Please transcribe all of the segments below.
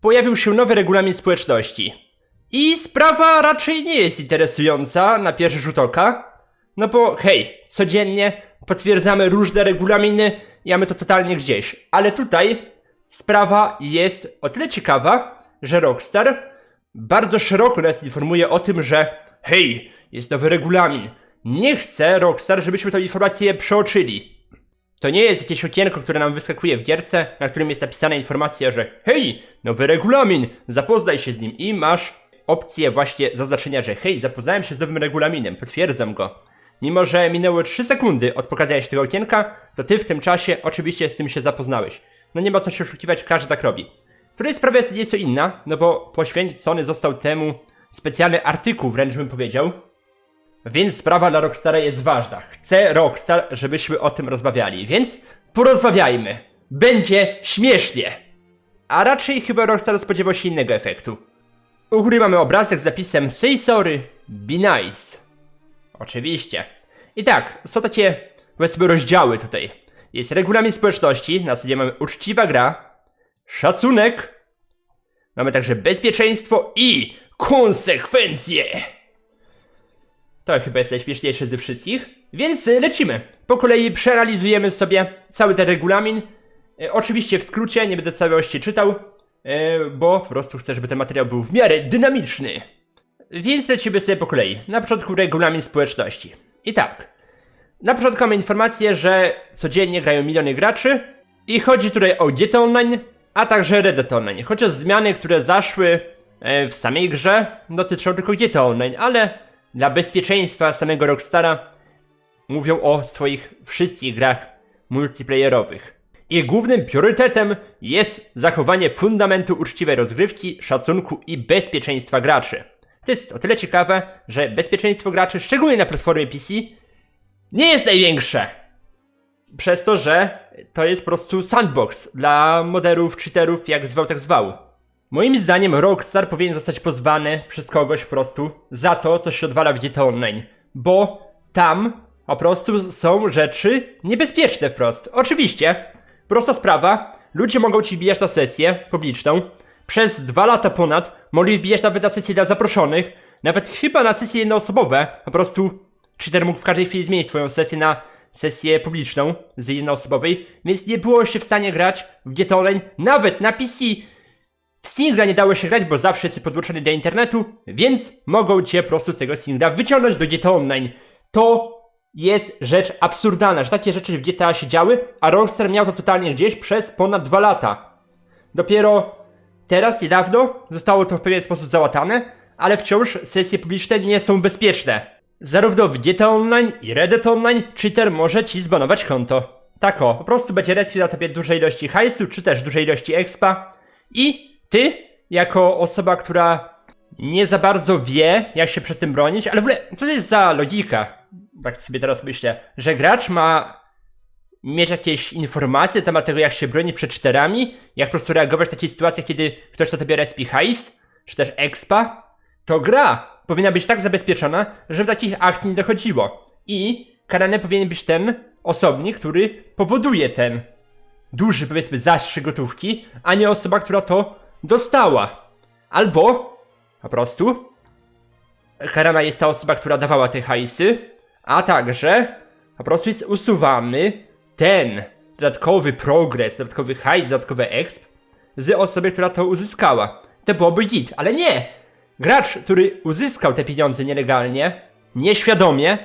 pojawił się nowy regulamin społeczności. I sprawa raczej nie jest interesująca na pierwszy rzut oka, no bo hej, codziennie potwierdzamy różne regulaminy mamy to totalnie gdzieś. Ale tutaj sprawa jest o tyle ciekawa, że Rockstar bardzo szeroko nas informuje o tym, że hej, jest nowy regulamin. Nie chce Rockstar, żebyśmy tę informację przeoczyli. To nie jest jakieś okienko, które nam wyskakuje w gierce, na którym jest napisana informacja, że hej, nowy regulamin, zapoznaj się z nim i masz opcję właśnie zaznaczenia, że hej, zapoznałem się z nowym regulaminem, potwierdzam go. Mimo, że minęły 3 sekundy od pokazania się tego okienka, to ty w tym czasie oczywiście z tym się zapoznałeś. No nie ma co się oszukiwać, każdy tak robi. Tutaj sprawa jest nieco inna, no bo poświęcony został temu specjalny artykuł, wręcz bym powiedział, więc sprawa dla Rockstara jest ważna. Chcę Rockstar, żebyśmy o tym rozmawiali, więc porozmawiajmy. Będzie śmiesznie. A raczej chyba Rockstar spodziewał się innego efektu. U góry mamy obrazek z zapisem Say sorry, be nice. Oczywiście. I tak, są takie, powiedzmy, rozdziały tutaj. Jest regulamin społeczności, na zasadzie mamy uczciwa gra, szacunek, mamy także bezpieczeństwo i konsekwencje. To chyba jest najśmieszniejsze ze wszystkich. Więc y, lecimy. Po kolei przeanalizujemy sobie cały ten regulamin. E, Oczywiście w skrócie, nie będę całości czytał, e, bo po prostu chcę, żeby ten materiał był w miarę dynamiczny. Więc lecimy sobie po kolei. Na początku regulamin społeczności. I tak. Na początku mamy informację, że codziennie grają miliony graczy i chodzi tutaj o GT Online, a także Reddit Online. Chociaż zmiany, które zaszły e, w samej grze, dotyczą tylko GT Online, ale dla bezpieczeństwa samego Rockstara mówią o swoich wszystkich grach multiplayerowych. Ich głównym priorytetem jest zachowanie fundamentu uczciwej rozgrywki, szacunku i bezpieczeństwa graczy. To jest o tyle ciekawe, że bezpieczeństwo graczy, szczególnie na platformie PC, nie jest największe. Przez to, że to jest po prostu sandbox dla moderów, cheaterów, jak zwał, tak zwał. Moim zdaniem Rockstar powinien zostać pozwany przez kogoś po prostu za to, co się odwala w GTA Online. Bo tam po prostu są rzeczy niebezpieczne wprost. Oczywiście, prosta sprawa, ludzie mogą ci wbijać na sesję publiczną. Przez dwa lata ponad mogli wbijać nawet na sesje dla zaproszonych, nawet chyba na sesje jednoosobowe. Po prostu cheater mógł w każdej chwili zmienić twoją sesję na sesję publiczną z jednoosobowej, więc nie było się w stanie grać w GTA Online nawet na PC. W singla nie dało się grać, bo zawsze jesteś podłączony do internetu, więc mogą cię po prostu z tego singla wyciągnąć do GTA Online. To jest rzecz absurdalna, że takie rzeczy w GTA się działy, a Rockstar miał to totalnie gdzieś przez ponad dwa lata. Dopiero teraz, niedawno, zostało to w pewien sposób załatane, ale wciąż sesje publiczne nie są bezpieczne. Zarówno w GTA Online i Reddit Online cheater może ci zbanować konto. Tak o, po prostu będzie respił na tobie dużej ilości hajsu, czy też dużej ilości expa i ty, jako osoba, która nie za bardzo wie, jak się przed tym bronić, ale w ogóle, co to jest za logika? Tak sobie teraz myślę, że gracz ma mieć jakieś informacje na temat tego, jak się broni przed czterami, jak po prostu reagować w takiej sytuacji, kiedy ktoś na tobie respi hajs, czy też expa, to gra powinna być tak zabezpieczona, że w takich akcji nie dochodziło. I karany powinien być ten osobnik, który powoduje ten duży, powiedzmy, zastrzyk gotówki, a nie osoba, która to dostała. Albo po prostu karana jest ta osoba, która dawała te hajsy, a także po prostu jest usuwany ten dodatkowy progres, dodatkowy hajs, dodatkowy exp z osoby, która to uzyskała. To byłoby git, ale nie! Gracz, który uzyskał te pieniądze nielegalnie, nieświadomie,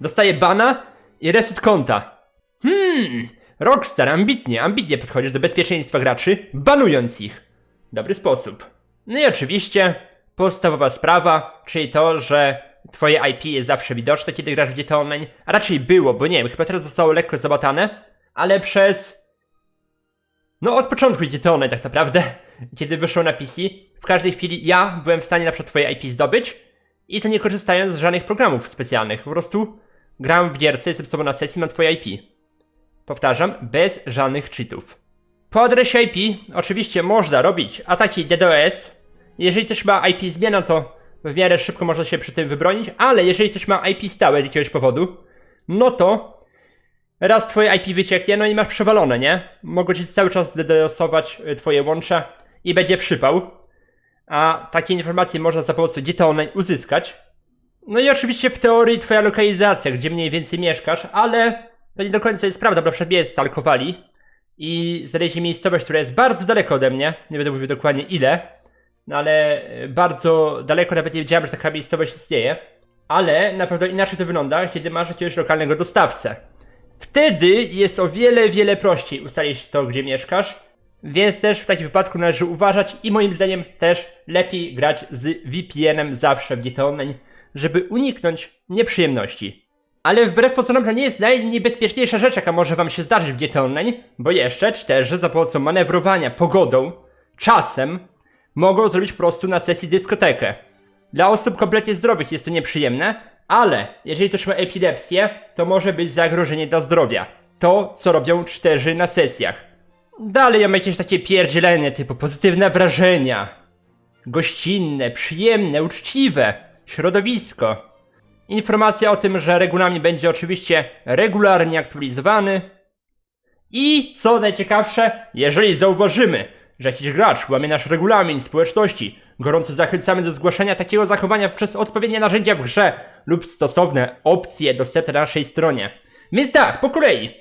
dostaje bana i reset konta. Hmm, Rockstar ambitnie, ambitnie podchodzisz do bezpieczeństwa graczy, banując ich. Dobry sposób. No i oczywiście podstawowa sprawa, czyli to, że twoje IP jest zawsze widoczne, kiedy grasz w GTA Online. A raczej było, bo nie wiem, chyba teraz zostało lekko zabatane, ale przez... No od początku GTA Online tak naprawdę, kiedy wyszło na PC, w każdej chwili ja byłem w stanie na przykład twoje IP zdobyć i to nie korzystając z żadnych programów specjalnych, po prostu grałem w gierce, jestem z tobą na sesji, mam twoje IP. Powtarzam, bez żadnych cheatów. Po adresie IP oczywiście można robić ataki DDoS. Jeżeli też ma IP zmiana, to w miarę szybko można się przy tym wybronić, ale jeżeli ktoś ma IP stałe z jakiegoś powodu, no to raz twoje IP wycieknie, no i masz przewalone, nie? Mogą ci cały czas DDoSować y, twoje łącza i będzie przypał. A takie informacje można za pomocą Gita Online uzyskać. No i oczywiście w teorii twoja lokalizacja, gdzie mniej więcej mieszkasz, ale to nie do końca jest prawda, bo na mnie stalkowali i znaleźli miejscowość, która jest bardzo daleko ode mnie, nie będę mówił dokładnie ile, no ale e, bardzo daleko, nawet nie wiedziałem, że taka miejscowość istnieje. Ale naprawdę inaczej to wygląda, kiedy masz jakiegoś lokalnego dostawcę. Wtedy jest o wiele, wiele prościej ustalić to, gdzie mieszkasz. Więc też w takim wypadku należy uważać i moim zdaniem też lepiej grać z VPN-em zawsze w GTA Online, żeby uniknąć nieprzyjemności. Ale wbrew pozorom to nie jest najniebezpieczniejsza rzecz, jaka może wam się zdarzyć w GTA Online, bo jeszcze czterzy za pomocą manewrowania pogodą, czasem, mogą zrobić po prostu na sesji dyskotekę. Dla osób kompletnie zdrowych jest to nieprzyjemne, ale jeżeli ktoś ma epilepsję, to może być zagrożenie dla zdrowia. To, co robią czterzy na sesjach. Dalej mamy jakieś takie pierdzielenie typu pozytywne wrażenia, gościnne, przyjemne, uczciwe, środowisko. Informacja o tym, że regulamin będzie oczywiście regularnie aktualizowany. I co najciekawsze, jeżeli zauważymy, że jakiś gracz łamie nasz regulamin społeczności, gorąco zachęcamy do zgłaszania takiego zachowania przez odpowiednie narzędzia w grze lub stosowne opcje dostępne na naszej stronie. Więc tak, po kolei.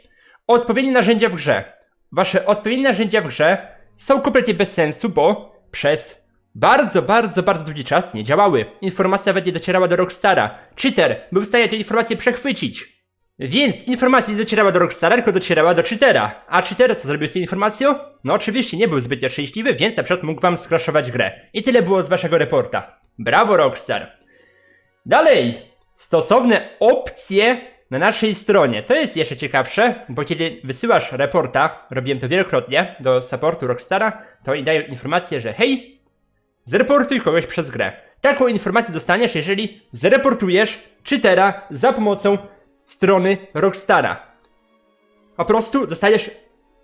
Odpowiednie narzędzia w grze. Wasze odpowiednie narzędzia w grze są kompletnie bez sensu, bo przez bardzo, bardzo, bardzo długi czas nie działały. Informacja będzie docierała do Rockstara. Cheater był w stanie tę informację przechwycić. Więc informacja nie docierała do Rockstara, tylko docierała do cheatera. A cheater co zrobił z tą informacją? No oczywiście nie był zbytnio szczęśliwy, więc na przykład mógł wam skraszować grę. I tyle było z waszego reporta. Brawo Rockstar. Dalej, stosowne opcje na naszej stronie. To jest jeszcze ciekawsze, bo kiedy wysyłasz reporta, robiłem to wielokrotnie, do supportu Rockstara, to oni dają informację, że hej, zreportuj kogoś przez grę. Taką informację dostaniesz, jeżeli zreportujesz cheatera za pomocą strony Rockstara. Po prostu dostajesz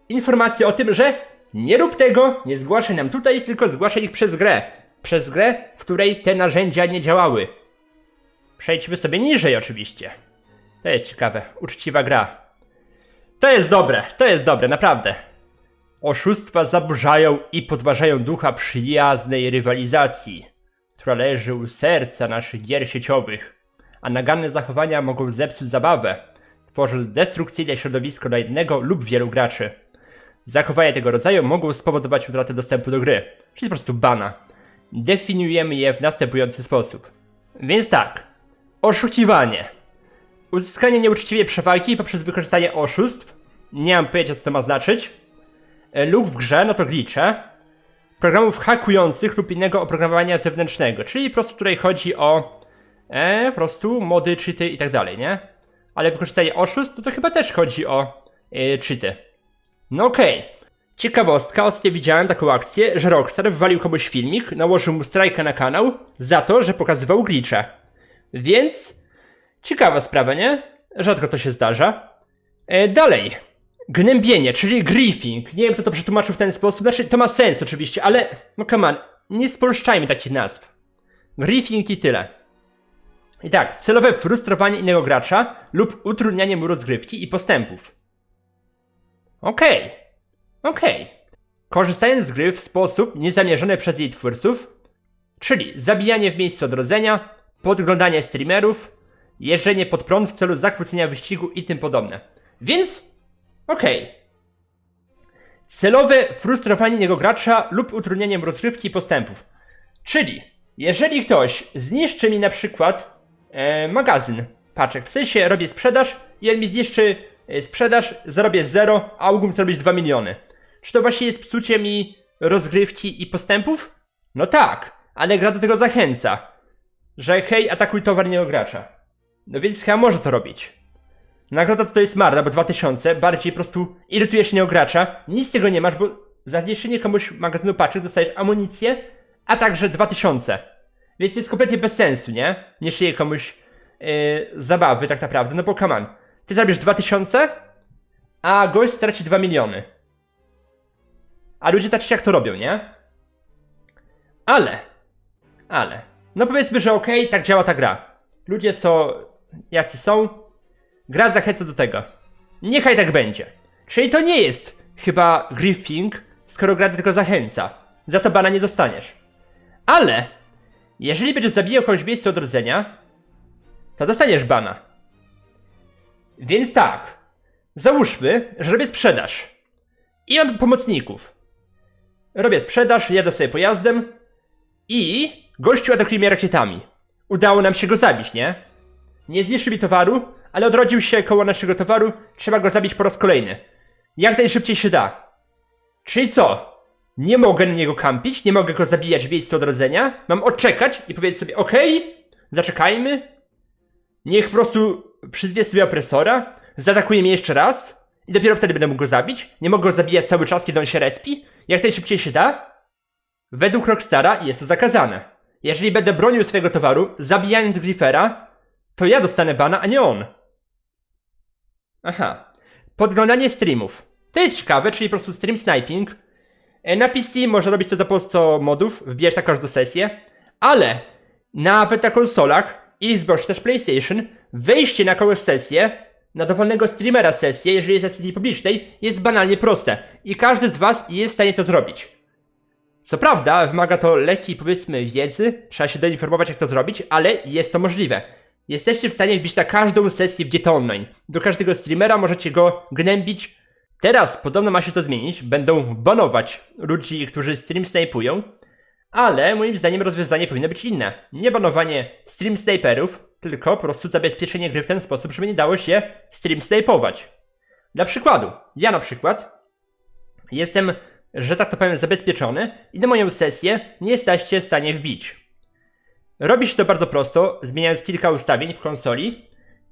informację o tym, że nie rób tego, nie zgłaszaj nam tutaj, tylko zgłaszaj ich przez grę. Przez grę, w której te narzędzia nie działały. Przejdźmy sobie niżej oczywiście. To jest ciekawe, uczciwa gra. To jest dobre, to jest dobre, naprawdę. Oszustwa zaburzają i podważają ducha przyjaznej rywalizacji, która leży u serca naszych gier sieciowych, a naganne zachowania mogą zepsuć zabawę, tworząc destrukcyjne środowisko dla jednego lub wielu graczy. Zachowania tego rodzaju mogą spowodować utratę dostępu do gry, czyli po prostu bana. Definiujemy je w następujący sposób. Więc tak, oszukiwanie. Uzyskanie nieuczciwie przewagi poprzez wykorzystanie oszustw. Nie mam pojęcia co to ma znaczyć. E, Lub w grze, no to glicze. Programów hakujących lub innego oprogramowania zewnętrznego, czyli po prostu tutaj chodzi o e, po prostu mody, cheaty i tak dalej, nie? Ale wykorzystanie oszustw, no to chyba też chodzi o e. No okej. Ciekawostka, ostatnio widziałem taką akcję, że Rockstar wywalił komuś filmik, nałożył mu strajkę na kanał za to, że pokazywał glicze. Więc Ciekawa sprawa, nie? Rzadko to się zdarza. E, dalej. Gnębienie, czyli griefing. Nie wiem, kto to przetłumaczył w ten sposób. Znaczy, to ma sens oczywiście, ale... No come on, nie spolszczajmy takich nazw. Griefing i tyle. I tak, celowe frustrowanie innego gracza lub utrudnianie mu rozgrywki i postępów. Okej. Okej. Korzystając z gry w sposób niezamierzony przez jej twórców, czyli zabijanie w miejscu odrodzenia, podglądanie streamerów, jeżdżenie pod prąd w celu zakłócenia wyścigu i tym podobne. Więc, okej. Celowe frustrowanie innego gracza lub utrudnieniem rozgrywki i postępów. Czyli, jeżeli ktoś zniszczy mi na przykład e, magazyn paczek, w sensie robię sprzedaż i on mi zniszczy e, sprzedaż, zarobię 0, a mógłbym zrobić 2 miliony. Czy to właśnie jest psucie mi rozgrywki i postępów? No tak, ale gra do tego zachęca. Że hej, atakuj towar innego gracza. No więc chyba może to robić. Nagroda to jest marna, bo 2000, bardziej po prostu irytujesz innego gracza, nic z tego nie masz, bo za zniszczenie komuś magazynu paczek dostajesz amunicję, a także 2000. Więc to jest kompletnie bez sensu, nie? Niszczenie komuś yy, zabawy tak naprawdę, no bo come on. Ty zabiesz 2000, a gość straci 2 miliony. A ludzie tak jak to robią, nie? Ale, ale, no powiedzmy, że okej, tak działa ta gra. Ludzie są jacy są. Gra zachęca do tego. Niechaj tak będzie. Czyli to nie jest chyba griefing, skoro gra tylko zachęca. za to bana nie dostaniesz. Ale, jeżeli będziesz zabijał kogoś w miejscu odrodzenia, to dostaniesz bana. Więc tak, załóżmy, że robię sprzedaż i mam pomocników. Robię sprzedaż, jadę sobie pojazdem i gościu atakuje mnie rakietami. Udało nam się go zabić, nie? Nie zniszczy mi towaru, ale odrodził się koło naszego towaru, trzeba go zabić po raz kolejny. Jak najszybciej się da. Czyli co? Nie mogę na niego kampić, nie mogę go zabijać w miejscu odrodzenia, mam odczekać i powiedzieć sobie, okej, zaczekajmy, niech po prostu przyzwie sobie opresora, zaatakuje mnie jeszcze raz i dopiero wtedy będę mógł go zabić. Nie mogę go zabijać cały czas, kiedy on się respi. Jak najszybciej się da. Według Rockstara jest to zakazane. Jeżeli będę bronił swojego towaru, zabijając Glifera, to ja dostanę bana, a nie on. Aha. Podglądanie streamów. To jest ciekawe, czyli po prostu stream sniping. E, Na PC można robić to za pomocą modów, wbijać na każdą sesję, ale nawet na konsolach, Xbox czy też PlayStation, wejście na kogoś sesję, na dowolnego streamera sesję, jeżeli jest na sesji publicznej, jest banalnie proste i każdy z was jest w stanie to zrobić. Co prawda, wymaga to lekkiej, powiedzmy, wiedzy, trzeba się doinformować, jak to zrobić, ale jest to możliwe. Jesteście w stanie wbić na każdą sesję w GTA Online. Do każdego streamera możecie go gnębić. Teraz podobno ma się to zmienić, będą banować ludzi, którzy stream snajpują, ale moim zdaniem rozwiązanie powinno być inne. Nie banowanie stream sniperów, tylko po prostu zabezpieczenie gry w ten sposób, żeby nie dało się stream snajpować. Dla przykładu, ja na przykład jestem, że tak to powiem, zabezpieczony i na moją sesję nie jesteście w stanie wbić. Robi się to bardzo prosto, zmieniając kilka ustawień w konsoli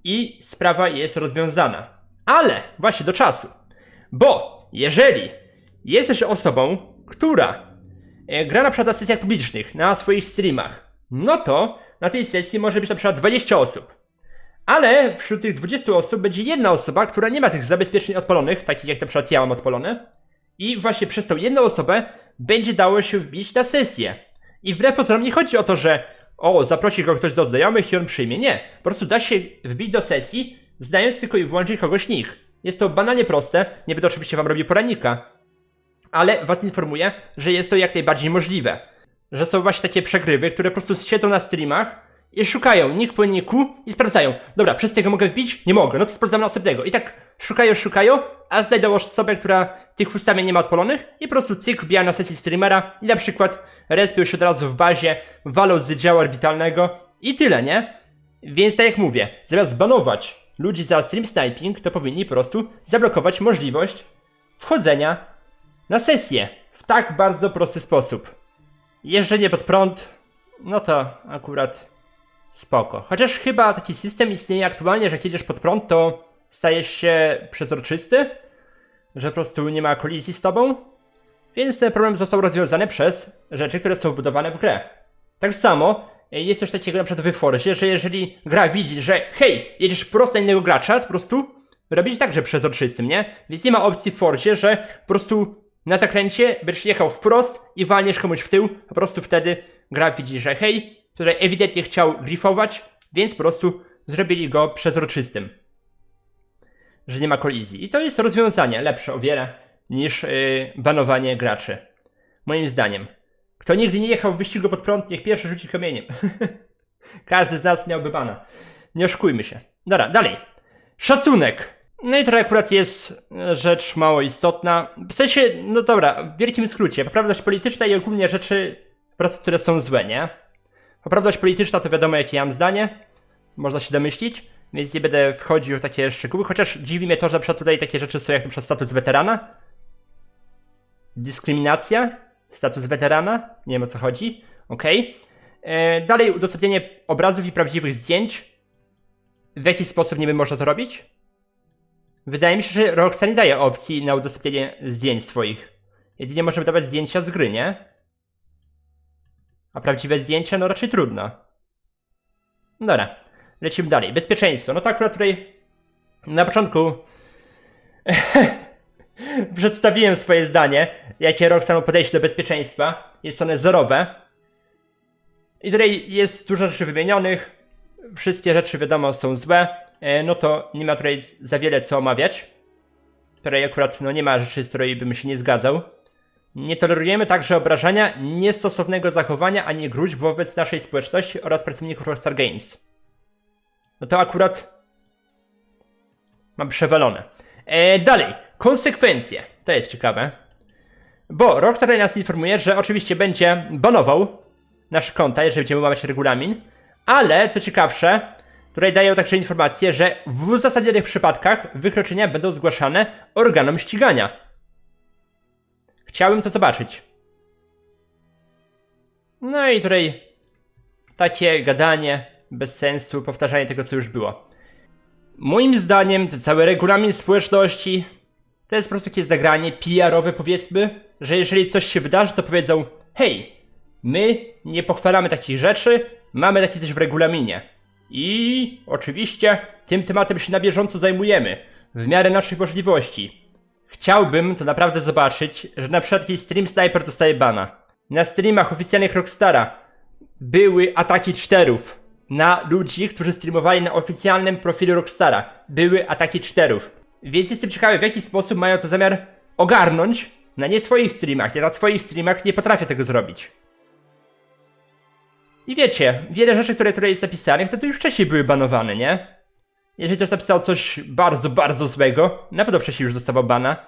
i sprawa jest rozwiązana. Ale właśnie do czasu. Bo jeżeli jesteś osobą, która e, gra na przykład na sesjach publicznych, na swoich streamach, no to na tej sesji może być na przykład 20 osób. Ale wśród tych 20 osób będzie jedna osoba, która nie ma tych zabezpieczeń odpalonych, takich jak na przykład ja mam. I właśnie przez tą jedną osobę będzie dało się wbić na sesję. I wbrew pozorom nie chodzi o to, że o, zaprosi go ktoś do znajomych i on przyjmie. Nie. Po prostu da się wbić do sesji, znając tylko i wyłącznie kogoś nick. Jest to banalnie proste, nie będę oczywiście wam robił porannika. Ale was informuję, że jest to jak najbardziej możliwe. Że są właśnie takie przegrywy, które po prostu siedzą na streamach i szukają nick po nicku i sprawdzają. Dobra, przez tego mogę wbić? Nie mogę, no to sprawdzam następnego. I tak szukają, szukają, a znajdą osobę, która tych ustawień nie ma odpalonych i po prostu cyk wbija na sesję streamera i na przykład respią się od razu w bazie, walą z działu orbitalnego i tyle, nie? Więc tak jak mówię, zamiast banować ludzi za stream sniping, to powinni po prostu zablokować możliwość wchodzenia na sesję w tak bardzo prosty sposób. Jeżdżenie pod prąd, no to akurat spoko. Chociaż chyba taki system istnieje aktualnie, że jak jedziesz pod prąd, to stajesz się przezroczysty, że po prostu nie ma kolizji z tobą. Więc ten problem został rozwiązany przez rzeczy, które są wbudowane w grę. Tak samo e, jest coś takiego na przykład w Forzie, że jeżeli gra widzi, że hej, jedziesz prosto na innego gracza, po prostu robić także przezroczystym, nie? Więc nie ma opcji w Forzie, że po prostu na zakręcie będziesz jechał wprost i walniesz komuś w tył, po prostu wtedy gra widzi, że hej, tutaj ewidentnie chciał grifować, więc po prostu zrobili go przezroczystym. Że nie ma kolizji. I to jest rozwiązanie lepsze o wiele niż yy, banowanie graczy. Moim zdaniem. Kto nigdy nie jechał w wyścigu pod prąd, niech pierwszy rzuci kamieniem. Każdy z nas miałby bana. Nie oszukujmy się. Dobra, dalej. Szacunek. No i to akurat jest e, rzecz mało istotna. W sensie, no dobra, w wielkim skrócie, poprawność polityczna i ogólnie rzeczy, które są złe, nie? Poprawność polityczna to wiadomo jakie ja mam zdanie, można się domyślić, więc nie będę wchodził w takie szczegóły, chociaż dziwi mnie to, że na przykład tutaj takie rzeczy są jak na przykład status weterana. Dyskryminacja, status weterana, nie wiem o co chodzi, okej. E, Dalej udostępnienie obrazów i prawdziwych zdjęć. W jaki sposób niby można to robić? Wydaje mi się, że Rockstar nie daje opcji na udostępnienie zdjęć swoich. Jedynie możemy dawać zdjęcia z gry, nie? A prawdziwe zdjęcia, no raczej trudno. Dobra, lecimy dalej. Bezpieczeństwo. No tak tutaj na początku przedstawiłem swoje zdanie, jakie Rockstar ma podejście do bezpieczeństwa. Jest one zerowe. I tutaj jest dużo rzeczy wymienionych. Wszystkie rzeczy wiadomo są złe. E, No to nie ma tutaj za wiele co omawiać. Tutaj akurat no nie ma rzeczy, z której bym się nie zgadzał. Nie tolerujemy także obrażania, niestosownego zachowania ani gruźb wobec naszej społeczności oraz pracowników Rockstar Games. No to akurat mam przewalone. E, dalej, konsekwencje. To jest ciekawe. Bo Rockstar nas informuje, że oczywiście będzie banował nasze konta, jeżeli będziemy łamać regulamin, ale co ciekawsze, tutaj dają także informację, że w uzasadnionych przypadkach wykroczenia będą zgłaszane organom ścigania. Chciałbym to zobaczyć. No i tutaj takie gadanie bez sensu, powtarzanie tego, co już było. Moim zdaniem ten cały regulamin społeczności to jest po prostu takie zagranie PR-owe powiedzmy, że jeżeli coś się wydarzy, to powiedzą hej, my nie pochwalamy takich rzeczy, mamy takie coś w regulaminie. I oczywiście tym tematem się na bieżąco zajmujemy, w miarę naszych możliwości. Chciałbym to naprawdę zobaczyć, że na przykład jakiś Stream Sniper dostaje bana. Na streamach oficjalnych Rockstara były ataki czterów na ludzi, którzy streamowali na oficjalnym profilu Rockstara. Były ataki czterów. Więc jestem ciekawy, w jaki sposób mają to zamiar ogarnąć na nie swoich streamach. Ja na swoich streamach nie potrafię tego zrobić. I wiecie, wiele rzeczy, które tutaj jest zapisanych, to, to już wcześniej były banowane, nie? Jeżeli ktoś napisał coś bardzo, bardzo złego, na pewno wcześniej już dostawał bana.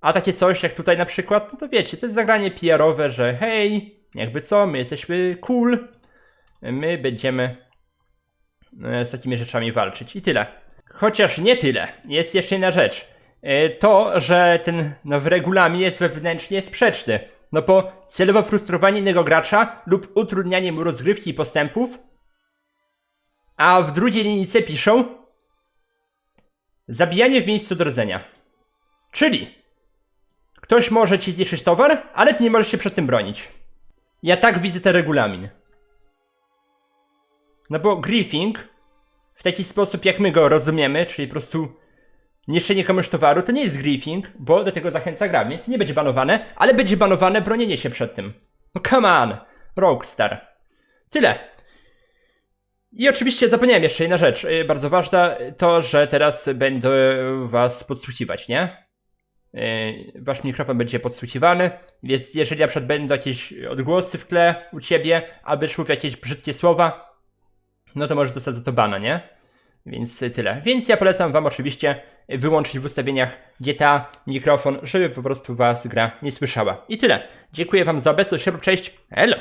A takie coś jak tutaj na przykład, no to wiecie, to jest zagranie PR-owe, że hej, jakby co, my jesteśmy cool, my będziemy e, z takimi rzeczami walczyć i tyle. Chociaż nie tyle, jest jeszcze jedna rzecz. E, To, że ten nowy regulamin jest wewnętrznie sprzeczny. No bo celowo frustrowanie innego gracza lub utrudnianie mu rozgrywki i postępów a w drugiej linijce piszą Zabijanie w miejscu do rodzenia. Czyli ktoś może ci zniszczyć towar, ale ty nie możesz się przed tym bronić. Ja tak widzę ten regulamin. No bo griefing w taki sposób jak my go rozumiemy, czyli po prostu niszczenie komuś towaru, to nie jest griefing, bo do tego zachęca gra, więc nie będzie banowane, ale będzie banowane bronienie się przed tym. No come on, Rockstar. Tyle. I oczywiście zapomniałem jeszcze jedna rzecz, y, bardzo ważna, to, że teraz będę was podsłuchiwać, nie? Y, Wasz mikrofon będzie podsłuchiwany, więc jeżeli na przykład będą jakieś odgłosy w tle u ciebie, aby szły jakieś brzydkie słowa, no to możesz dostać za to bana, nie? Więc tyle. Więc ja polecam wam oczywiście wyłączyć w ustawieniach GTA mikrofon, żeby po prostu was gra nie słyszała. I tyle. Dziękuję wam za obecność, cześć, elo!